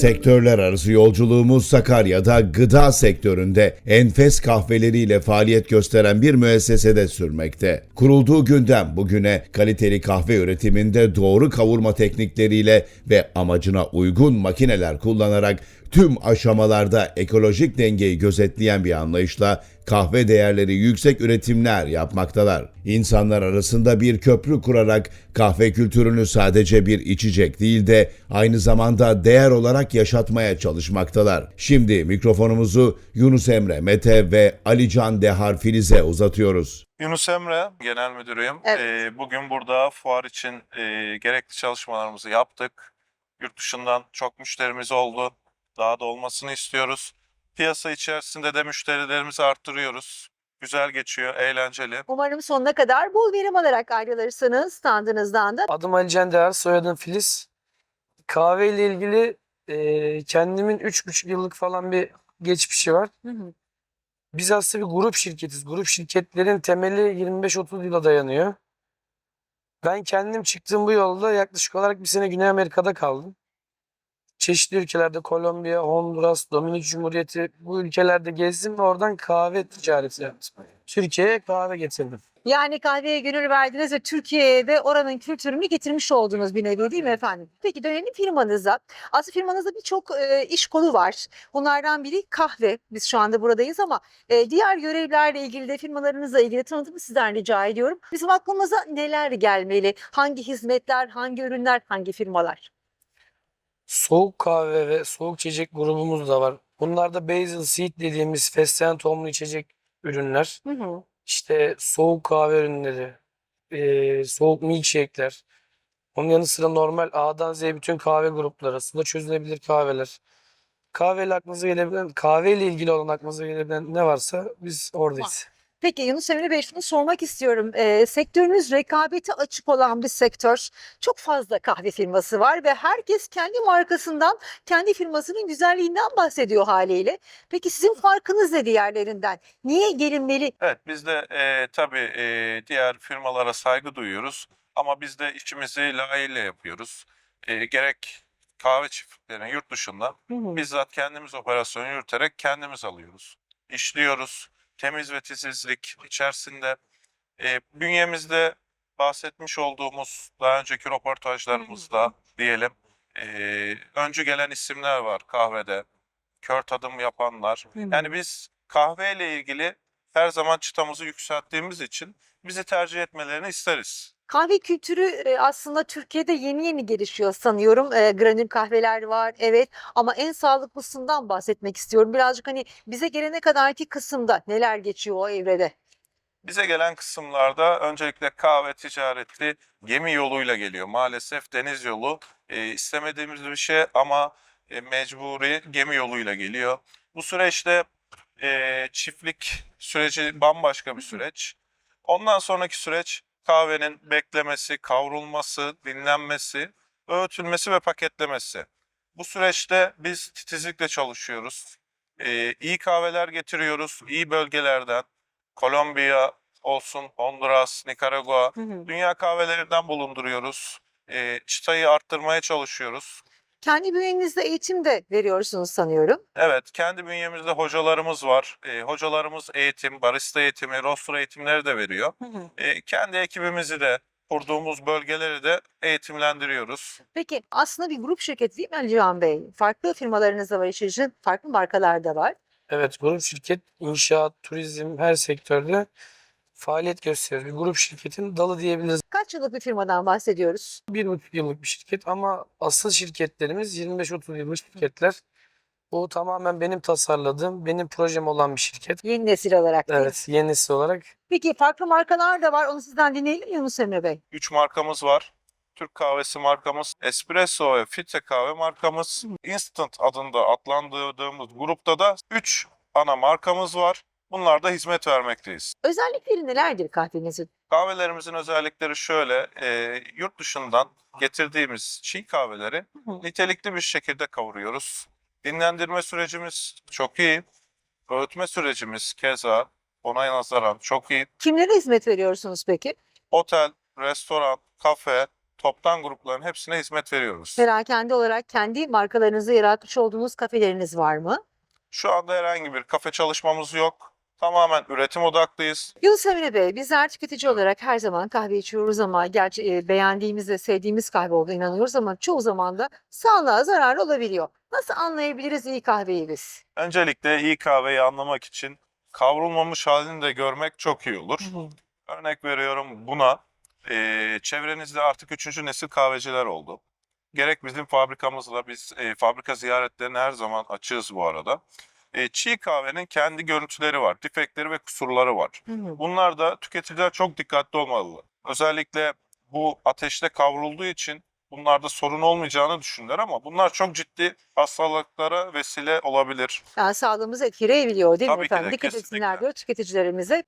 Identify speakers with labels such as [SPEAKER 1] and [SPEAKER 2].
[SPEAKER 1] Sektörler arası yolculuğumuz Sakarya'da gıda sektöründe enfes kahveleriyle faaliyet gösteren bir müessesede sürmekte. Kurulduğu günden bugüne kaliteli kahve üretiminde doğru kavurma teknikleriyle ve amacına uygun makineler kullanarak tüm aşamalarda ekolojik dengeyi gözetleyen bir anlayışla kahve değerleri yüksek üretimler yapmaktalar. İnsanlar arasında bir köprü kurarak kahve kültürünü sadece bir içecek değil de aynı zamanda değer olarak yaşatmaya çalışmaktalar. Şimdi mikrofonumuzu Yunus Emre, Mete ve Alican Dehar Filiz'e uzatıyoruz.
[SPEAKER 2] Yunus Emre, Genel Müdürüyüm.
[SPEAKER 3] Evet.
[SPEAKER 2] Ee, bugün burada fuar için e, gerekli çalışmalarımızı yaptık. Yurt dışından çok müşterimiz oldu. Daha da olmasını istiyoruz. Piyasa içerisinde de müşterilerimizi arttırıyoruz. Güzel geçiyor, eğlenceli.
[SPEAKER 3] Umarım sonuna kadar bol verim alarak ayrılırsınız standınızdan da.
[SPEAKER 4] Adım Ali Can Değer, soyadım Filiz. Kahve ile ilgili e, kendimin 3,5 yıllık falan bir geçmişi var.
[SPEAKER 3] Hı hı.
[SPEAKER 4] Biz aslında bir grup şirketiz. Grup şirketlerin temeli 25-30 yıla dayanıyor. Ben kendim çıktığım bu yolda yaklaşık olarak bir sene Güney Amerika'da kaldım. Çeşitli ülkelerde Kolombiya, Honduras, Dominik Cumhuriyeti bu ülkelerde gezdim ve oradan kahve ticareti yaptım. Türkiye'ye kahve getirdim.
[SPEAKER 3] Yani kahveye gönül verdiniz ve Türkiye'ye de oranın kültürünü getirmiş oldunuz bir nevi değil mi efendim? Peki dönelim firmanıza. Aslında firmanızda birçok e, iş kolu var. Bunlardan biri kahve. Biz şu anda buradayız ama e, diğer görevlerle ilgili de firmalarınızla ilgili tanıtımı sizden rica ediyorum. Bizim aklımıza neler gelmeli? Hangi hizmetler, hangi ürünler, hangi firmalar?
[SPEAKER 4] Soğuk kahve ve soğuk içecek grubumuz da var. Bunlarda basil seed dediğimiz fesleğen tohumlu içecek ürünler.
[SPEAKER 3] Hı hı.
[SPEAKER 4] İşte soğuk kahve ürünleri, eee, soğuk milkshake'ler. Onun yanı sıra normal A'dan Z'ye bütün kahve grupları, suda çözülebilir kahveler. Kahveyle aklınıza gelebilen, kahveyle ilgili olan aklınıza gelebilen ne varsa biz oradayız.
[SPEAKER 3] Peki Yunus Emre Bey şunu sormak istiyorum. Ee, sektörünüz rekabete açık olan bir sektör. Çok fazla kahve firması var ve herkes kendi markasından, kendi firmasının güzelliğinden bahsediyor haliyle. Peki sizin farkınız ne diğerlerinden? Niye gelinmeli?
[SPEAKER 2] Evet, biz de e, tabii e, diğer firmalara saygı duyuyoruz. Ama biz de işimizi layığıyla yapıyoruz. E, gerek kahve çiftliklerine yurt dışından bizzat kendimiz operasyon yürüterek kendimiz alıyoruz. İşliyoruz. Temiz ve titizlik içerisinde e, bünyemizde bahsetmiş olduğumuz daha önceki röportajlarımızda diyelim e, öncü gelen isimler var kahvede. Kör tadım yapanlar. Yani biz kahveyle ilgili her zaman çıtamızı yükselttiğimiz için bizi tercih etmelerini isteriz.
[SPEAKER 3] Kahve kültürü e, aslında Türkiye'de yeni yeni gelişiyor sanıyorum. E, granül kahveler var evet ama en sağlıklısından bahsetmek istiyorum. Birazcık hani bize gelene kadarki kısımda neler geçiyor o evrede?
[SPEAKER 2] Bize gelen kısımlarda öncelikle kahve ticareti gemi yoluyla geliyor. Maalesef deniz yolu e, istemediğimiz bir şey ama e, mecburi gemi yoluyla geliyor. Bu süreçte e, çiftlik süreci bambaşka bir süreç. Ondan sonraki süreç kahvenin beklemesi, kavrulması, dinlenmesi, öğütülmesi ve paketlemesi. Bu süreçte biz titizlikle çalışıyoruz. E, iyi kahveler getiriyoruz, iyi bölgelerden. Kolombiya olsun, Honduras, Nikaragua, dünya kahvelerinden bulunduruyoruz. E, çıtayı arttırmaya çalışıyoruz.
[SPEAKER 3] Kendi bünyenizde eğitim de veriyorsunuz sanıyorum.
[SPEAKER 2] Evet, kendi bünyemizde hocalarımız var. E, hocalarımız eğitim, barista eğitimi, roster eğitimleri de veriyor. E, kendi ekibimizi de kurduğumuz bölgeleri de eğitimlendiriyoruz.
[SPEAKER 3] Peki aslında bir grup şirketi değil mi Ali Can Bey? Farklı firmalarınız da var iş için, farklı markalar da var.
[SPEAKER 4] Evet, grup şirket inşaat, turizm her sektörde faaliyet gösteriyor. Bir grup şirketin dalı diyebiliriz.
[SPEAKER 3] Kaç yıllık bir firmadan bahsediyoruz?
[SPEAKER 4] Bir buçuk yıllık bir şirket ama asıl şirketlerimiz 25-30 yıllık şirketler. Bu tamamen benim tasarladığım, benim projem olan bir şirket.
[SPEAKER 3] Yeni nesil olarak değil mi?
[SPEAKER 4] Evet, yenisi olarak.
[SPEAKER 3] Peki farklı markalar da var. Onu sizden dinleyelim Yunus Emre Bey.
[SPEAKER 2] 3 markamız var. Türk kahvesi markamız, Espresso ve Filtre kahve markamız, Instant adında adlandırdığımız grupta da 3 ana markamız var. Bunlar da hizmet vermekteyiz.
[SPEAKER 3] Özellikleri nelerdir kahvenizin?
[SPEAKER 2] Kahvelerimizin özellikleri şöyle, e, yurt dışından getirdiğimiz çiğ kahveleri nitelikli bir şekilde kavuruyoruz. Dinlendirme sürecimiz çok iyi. Öğütme sürecimiz keza Ona nazaran çok iyi.
[SPEAKER 3] Kimlere hizmet veriyorsunuz peki?
[SPEAKER 2] Otel, restoran, kafe, toptan grupların hepsine hizmet veriyoruz.
[SPEAKER 3] Perakende olarak kendi markalarınızı yaratmış olduğunuz kafeleriniz var mı?
[SPEAKER 2] Şu anda herhangi bir kafe çalışmamız yok. Tamamen üretim odaklıyız.
[SPEAKER 3] Yunus Emre Bey, bizler tüketici olarak her zaman kahve içiyoruz ama gerçi e, beğendiğimiz ve sevdiğimiz kahve olduğuna inanıyoruz ama çoğu zaman da sağlığa zararlı olabiliyor. Nasıl anlayabiliriz iyi kahveyi biz?
[SPEAKER 2] Öncelikle iyi kahveyi anlamak için kavrulmamış halini de görmek çok iyi olur. Örnek veriyorum buna eee, çevrenizde artık üçüncü nesil kahveciler oldu. Gerek bizim fabrikamızla biz eee, fabrika ziyaretlerine her zaman açığız bu arada. Eee, çiğ kahvenin kendi görüntüleri var, defektleri ve kusurları var.
[SPEAKER 3] Hı hı.
[SPEAKER 2] Bunlar da tüketiciler çok dikkatli olmalı. Özellikle bu ateşte kavrulduğu için bunlarda sorun olmayacağını düşünürler ama bunlar çok ciddi hastalıklara vesile olabilir.
[SPEAKER 3] Yani sağlığımızı etkileyebiliyor değil mi
[SPEAKER 2] Tabii de,
[SPEAKER 3] efendim? Dikkat etsinler diyor tüketicilerimize.